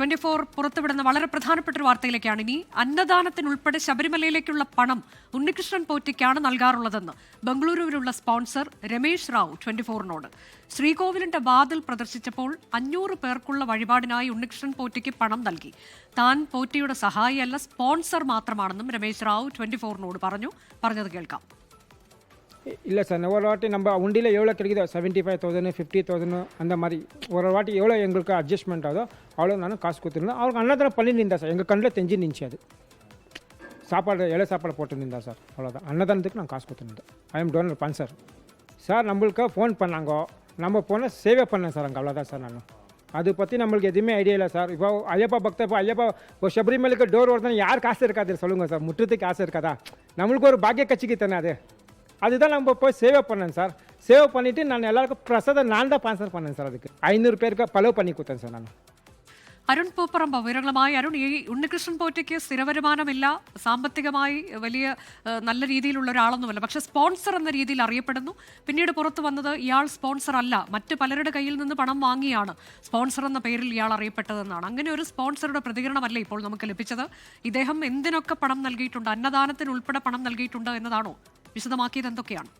Twenty four പുറത്തുവിടുന്ന വളരെ പ്രധാനപ്പെട്ട ഒരു വാർത്തയിലേക്കാണ്. ഇനി അന്നദാനത്തിനുൾപ്പെടെ ശബരിമലയിലേക്കുള്ള പണം ഉണ്ണികൃഷ്ണൻ പോറ്റയ്ക്കാണ് നൽകാറുള്ളതെന്ന് ബംഗളൂരുവിലുള്ള സ്പോൺസർ രമേശ് റാവു ട്വന്റി ഫോറിനോട് ശ്രീകോവിലിന്റെ വാതിൽ പ്രദർശിച്ചപ്പോൾ അഞ്ഞൂറ് പേർക്കുള്ള വഴിപാടിനായി ഉണ്ണികൃഷ്ണൻ പോറ്റയ്ക്ക് പണം നൽകി. താൻ പോറ്റയുടെ സഹായിയല്ല സ്പോൺസർ മാത്രമാണെന്നും രമേശ് റാവു ട്വന്റി ഫോറിനോട് പറഞ്ഞു. പറഞ്ഞത് കേൾക്കാം. இல்லை சார் ஒரு வாட்டி நம்ம உண்டியில் எவ்வளோ கிடைக்குதோ seventy five thousand fifty thousand அந்த மாதிரி ஒரு வாட்டி எவ்வளோ எங்களுக்கு அட்ஜஸ்ட்மெண்ட் ஆகுதோ அவ்வளோ நானும் காசு கொடுத்துருந்தேன். அவருக்கு அன்னதானம் பண்ணி நின்றா சார் எங்கள் கண்ணில் தெஞ்சு நின்றுச்சு அது. சாப்பாடு இலை சாப்பாடு போட்டுருந்தா சார் அவ்வளோதான். அன்னதானத்துக்கு நான் காசு கொடுத்துருந்தேன். ஐ எம் டோனர் பன் சார். சார் நம்மளுக்கு ஃபோன் பண்ணாங்க நம்ம போனால் சேவை பண்ணேன் சார் அங்கே அவ்வளோதான் சார் நான். அது பற்றி நம்மளுக்கு எதுவுமே ஐடியா இல்லை சார். இப்போ ஐயப்பா பக்தர் இப்போ ஐயப்பா இப்போ சபரிமலைக்கு டோர் ஒருத்தன் யார் காசு இருக்காது? சொல்லுங்கள் சார் முற்றத்துக்கு காசு இருக்காதா? நம்மளுக்கு ஒரு பாக்கிய கட்சிக்கு தானே அது. அதுதான் நம்ம போய் சேவை பண்ணேன் சார் சேவை பண்ணிவிட்டு நான் எல்லாருக்கும் பிரசாதம் நான் தான் ஸ்பான்சர் பண்ணேன் சார் அதுக்கு ஐநூறு பேருக்கு பலவு பண்ணி கொடுத்தேன் சார் நான் അരുൺ പൂപ്പറമ്പ് വിവരങ്ങളുമായി അരുൺ ഈ ഉണ്ണികൃഷ്ണൻ പോറ്റയ്ക്ക് സ്ഥിരവരുമാനമില്ല സാമ്പത്തികമായി വലിയ ഏഹ്, നല്ല രീതിയിലുള്ള ഒരാളൊന്നുമല്ല പക്ഷെ സ്പോൺസർ എന്ന രീതിയിൽ അറിയപ്പെടുന്നു പിന്നീട് പുറത്തു വന്നത് ഇയാൾ സ്പോൺസർ അല്ല മറ്റ് പലരുടെ കയ്യിൽ നിന്ന് പണം വാങ്ങിയാണ് സ്പോൺസർ എന്ന പേരിൽ ഇയാൾ അറിയപ്പെട്ടതെന്നാണ് അങ്ങനെ ഒരു സ്പോൺസറുടെ പ്രതികരണമല്ല ഇപ്പോൾ നമുക്ക് ലഭിച്ചത് ഇദ്ദേഹം എന്തിനൊക്കെ പണം നൽകിയിട്ടുണ്ട് അന്നദാനത്തിന് ഉൾപ്പെടെ പണം നൽകിയിട്ടുണ്ട് എന്നതാണോ വിശദമാക്കിയത് എന്തൊക്കെയാണ്?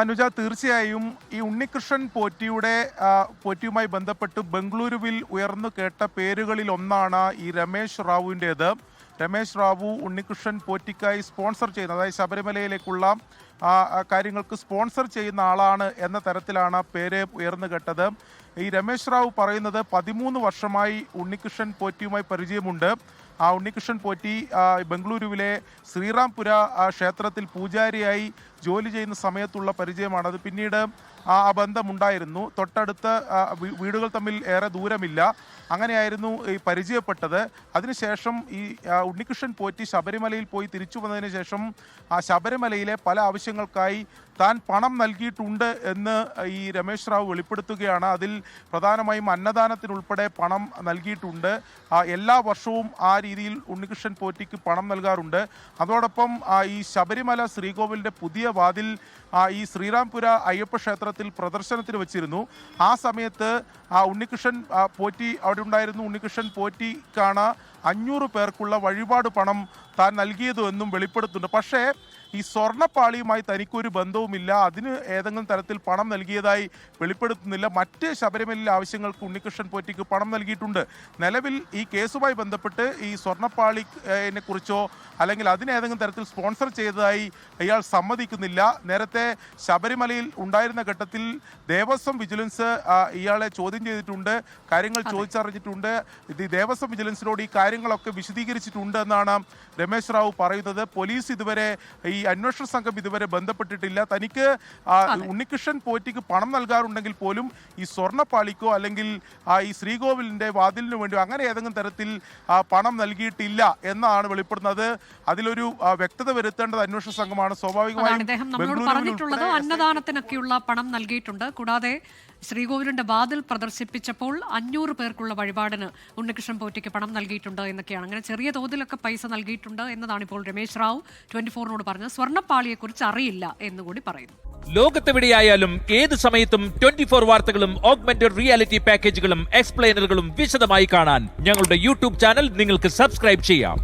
അനുജ തീർച്ചയായും ഈ ഉണ്ണികൃഷ്ണൻ പോറ്റിയുടെ പോറ്റിയുമായി ബന്ധപ്പെട്ട് ബംഗളൂരുവിൽ ഉയർന്നു കേട്ട പേരുകളിൽ ഒന്നാണ് ഈ രമേശ് റാവുവിന്റേത്. രമേശ് റാവു ഉണ്ണികൃഷ്ണൻ പോറ്റിക്കായി സ്പോൺസർ ചെയ്യുന്ന അതായത് ശബരിമലയിലേക്കുള്ള കാര്യങ്ങൾക്ക് സ്പോൺസർ ചെയ്യുന്ന ആളാണ് എന്ന തരത്തിലാണ് പേര് ഉയർന്നു കേട്ടത്. ഈ രമേശ് റാവു പറയുന്നത് പതിമൂന്ന് വർഷമായി ഉണ്ണികൃഷ്ണൻ പോറ്റിയുമായി പരിചയമുണ്ട്. ഉണ്ണികൃഷ്ണൻ പോറ്റി ബംഗളൂരുവിലെ ശ്രീറാംപുര ക്ഷേത്രത്തിൽ പൂജാരിയായി ജോലി ചെയ്യുന്ന സമയത്തുള്ള പരിചയമാണ്. അത് പിന്നീട് ആ ബന്ധമുണ്ടായിരുന്നു. തൊട്ടടുത്ത് വീടുകൾ തമ്മിൽ ഏറെ ദൂരമില്ല. അങ്ങനെയായിരുന്നു ഈ പരിചയപ്പെട്ടത്. അതിനുശേഷം ഈ ഉണ്ണികൃഷ്ണൻ പോറ്റി ശബരിമലയിൽ പോയി തിരിച്ചു വന്നതിന് ശേഷം ആ ശബരിമലയിലെ പല ആവശ്യങ്ങൾക്കായി താൻ പണം നൽകിയിട്ടുണ്ട് എന്ന് ഈ രമേശ് റാവു വെളിപ്പെടുത്തുകയാണ്. അതിൽ പ്രധാനമായും അന്നദാനത്തിനുൾപ്പെടെ പണം നൽകിയിട്ടുണ്ട്. എല്ലാ വർഷവും ആ രീതിയിൽ ഉണ്ണികൃഷ്ണൻ പോറ്റിക്ക് പണം നൽകാറുണ്ട്. അതോടൊപ്പം ഈ ശബരിമല ശ്രീകോവിലിന്റെ പുതിയ വാതിൽ ആ, ഈ ശ്രീറാംപുര അയ്യപ്പ ക്ഷേത്രത്തിൽ പ്രദർശനത്തിന് വെച്ചിരുന്നു. ആ സമയത്ത് ആ ഉണ്ണികൃഷ്ണൻ പോറ്റി അവിടെ ഉണ്ടായിരുന്നു ഉണ്ണികൃഷ്ണൻ പോറ്റിക്കാണ് അഞ്ഞൂറ് പേർക്കുള്ള വഴിപാട് പണം താൻ നൽകിയതു എന്നും വെളിപ്പെടുത്തുന്നുണ്ട്. പക്ഷേ ഈ സ്വർണപ്പാളിയുമായി തനിക്കൊരു ബന്ധവുമില്ല. അതിന് ഏതെങ്കിലും തരത്തിൽ പണം നൽകിയതായി വെളിപ്പെടുത്തുന്നില്ല. മറ്റ് ശബരിമലയിലെ ആവശ്യങ്ങൾക്ക് ഉണ്ണികൃഷ്ണൻ പോറ്റിക്ക് പണം നൽകിയിട്ടുണ്ട്. നിലവിൽ ഈ കേസുമായി ബന്ധപ്പെട്ട് ഈ സ്വർണപ്പാളിനെ കുറിച്ചോ അല്ലെങ്കിൽ അതിനേതെങ്കിലും തരത്തിൽ സ്പോൺസർ ചെയ്തതായി ഇയാൾ സമ്മതിക്കുന്നില്ല. നേരത്തെ ശബരിമലയിൽ ഉണ്ടായിരുന്ന ഘട്ടത്തിൽ ദേവസ്വം വിജിലൻസ് ഇയാളെ ചോദ്യം ചെയ്തിട്ടുണ്ട്. കാര്യങ്ങൾ ചോദിച്ചറിഞ്ഞിട്ടുണ്ട്. ദേവസ്വം വിജിലൻസിനോട് ഈ കാര്യങ്ങളൊക്കെ വിശദീകരിച്ചിട്ടുണ്ട് എന്നാണ് രമേശ് റാവു പറയുന്നത്. പോലീസ് ഇതുവരെ ഈ അന്വേഷണ സംഘം ഇതുവരെ ബന്ധപ്പെട്ടിട്ടില്ല. തനിക്ക് ഉണ്ണികൃഷ്ണൻ പോറ്റിക്ക് പണം നൽകാറുണ്ടെങ്കിൽ പോലും ഈ സ്വർണപ്പാളിക്കോ അല്ലെങ്കിൽ ഈ ശ്രീകോവിലിന്റെ വാതിലിന് വേണ്ടി അങ്ങനെ ഏതെങ്കിലും തരത്തിൽ പണം നൽകിയിട്ടില്ല എന്നാണ് വെളിപ്പെടുന്നത്. അതിലൊരു വ്യക്തത വരുത്തേണ്ടത് അന്വേഷണ സംഘമാണ്. സ്വാഭാവികമായും പറഞ്ഞിട്ടുള്ളത് അന്നദാനത്തിനൊക്കെയുള്ള പണം നൽകിയിട്ടുണ്ട്. കൂടാതെ ശ്രീകോവിലിന്റെ വാതിൽ പ്രദർശിപ്പിച്ചപ്പോൾ അഞ്ഞൂറ് പേർക്കുള്ള വഴിപാടിന് ഉണ്ണികൃഷ്ണൻ പോറ്റയ്ക്ക് പണം നൽകിയിട്ടുണ്ട് എന്നൊക്കെയാണ്. അങ്ങനെ ചെറിയ തോതിലൊക്കെ പൈസ നൽകിയിട്ടുണ്ട് എന്നതാണ് ഇപ്പോൾ രമേശ് റാവു ട്വന്റി ഫോറിനോട് പറഞ്ഞത്. സ്വർണപ്പാളിയെക്കുറിച്ച് അറിയില്ല എന്നുകൂടി പറയുന്നു. ലോകത്തെവിടെയായാലും ഏത് സമയത്തും ട്വന്റി ഫോർ വാർത്തകളും ഓഗ്മെന്റഡ് റിയാലിറ്റി പാക്കേജുകളും എക്സ്പ്ലെയിനറുകളും വിശദമായി കാണാൻ ഞങ്ങളുടെ യൂട്യൂബ് ചാനൽ നിങ്ങൾക്ക് സബ്സ്ക്രൈബ് ചെയ്യാം.